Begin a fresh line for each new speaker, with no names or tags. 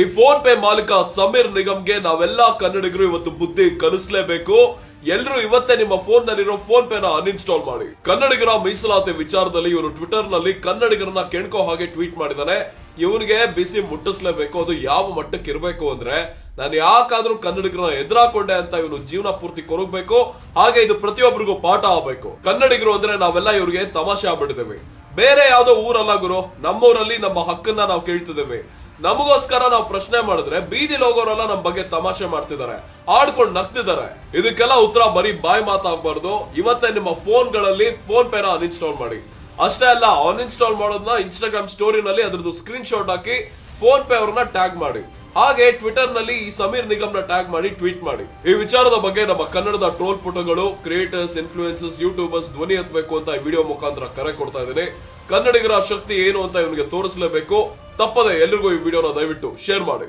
ಈ phone pay ಮಾಲೀಕ ಸಮೀರ್ ನಿಗಮ್ಗೆ ನಾವೆಲ್ಲಾ ಕನ್ನಡಿಗರು ಇವತ್ತು ಬುದ್ಧಿ ಕಲಿಸ್ಲೇಬೇಕು. ಎಲ್ಲರೂ ಇವತ್ತೇ ನಿಮ್ಮ ಫೋನ್ ನಲ್ಲಿರೋ ಫೋನ್ ಪೇನ ಅನ್ಇನ್ಸ್ಟಾಲ್ ಮಾಡಿ. ಕನ್ನಡಿಗರ ಮೀಸಲಾತಿ ವಿಚಾರದಲ್ಲಿ ಇವನು ಟ್ವಿಟರ್ನಲ್ಲಿ ಕನ್ನಡಿಗರನ್ನ ಕೆಣಕೋ ಹಾಗೆ ಟ್ವೀಟ್ ಮಾಡಿದಾನೆ. ಇವನಿಗೆ ಬಿಸಿ ಮುಟ್ಟಿಸ್ಲೇಬೇಕು, ಅದು ಯಾವ ಮಟ್ಟಕ್ಕೆ ಇರಬೇಕು ಅಂದ್ರೆ, ನಾನು ಯಾಕಾದ್ರೂ ಕನ್ನಡಿಗರನ್ನ ಎದುರಾಕೊಂಡೆ ಅಂತ ಇವನು ಜೀವನ ಪೂರ್ತಿ ಕೊರಗಬೇಕು, ಹಾಗೆ ಇದು ಪ್ರತಿಯೊಬ್ಬರಿಗೂ ಪಾಠ ಆಗಬೇಕು. ಕನ್ನಡಿಗರು ಅಂದ್ರೆ ನಾವೆಲ್ಲ ಇವರಿಗೆ ತಮಾಷೆ ಆಗ್ಬಿಟ್ಟಿದ್ದೇವೆ. ಬೇರೆ ಯಾವ್ದೋ ಊರಲ್ಲ ಗುರು, ನಮ್ಮೂರಲ್ಲಿ ನಮ್ಮ ಹಕ್ಕನ್ನ ನಾವು ಕೇಳ್ತಿದ್ದೇವೆ. ನಮಗೋಸ್ಕರ ನಾವು ಪ್ರಶ್ನೆ ಮಾಡಿದ್ರೆ ಬೀದಿಲಿ ಹೋಗೋರೆಲ್ಲ ನಮ್ ಬಗ್ಗೆ ತಮಾಷೆ ಮಾಡ್ತಿದ್ದಾರೆ ಆಡ್ಕೊಂಡು ನಗ್ತಿದ್ದಾರೆ. ಇದಕ್ಕೆಲ್ಲ ಉತ್ತರ ಬರೀ ಬಾಯ್ ಮಾತಾಗ್ಬಾರ್ದು. ಇವತ್ತೇ ನಿಮ್ಮ ಫೋನ್ಗಳಲ್ಲಿ, ಫೋನ್ ಪೇನ ಅನ್ಇನ್ಸ್ಟಾಲ್ ಮಾಡಿ. ಅಷ್ಟೇ ಅಲ್ಲ ಅನ್ಇನ್ಸ್ಟಾಲ್ ಮಾಡೋದನ್ನ ಇನ್ಸ್ಟಾಗ್ರಾಮ್ ಸ್ಟೋರಿನಲ್ಲಿ ಅದರದ್ದು ಸ್ಕ್ರೀನ್ ಶಾಟ್ ಹಾಕಿ ಫೋನ್ ಪೇ ಅವ್ರನ್ನ ಟ್ಯಾಗ್ ಮಾಡಿ. ಹಾಗೆ ಟ್ವಿಟರ್ನಲ್ಲಿ ಈ ಸಮೀರ್ ನಿಗಮ್ನ ಟ್ಯಾಗ್ ಮಾಡಿ ಟ್ವೀಟ್ ಮಾಡಿ. ಈ ವಿಚಾರದ ಬಗ್ಗೆ ನಮ್ಮ ಕನ್ನಡದ ಟ್ರೋಲ್ ಪುಟಗಳು ಕ್ರಿಯೇಟರ್ಸ್ ಇನ್ಫ್ಲೂಯೆನ್ಸಸ್ ಯೂಟ್ಯೂಬರ್ಸ್ ಧ್ವನಿ ಎತ್ತಬೇಕು ಅಂತ ವಿಡಿಯೋ ಮುಖಾಂತರ ಕರೆ ಕೊಡ್ತಾ ಇದ್ದೀನಿ. ಕನ್ನಡಿಗರ ಶಕ್ತಿ ಏನು ಅಂತ ಇವನಿಗೆ ತೋರಿಸಲೇಬೇಕು. ತಪ್ಪದೆ ಎಲ್ರಿಗೂ ಈ ವಿಡಿಯೋನ ದಯವಿಟ್ಟು ಶೇರ್ ಮಾಡಿ.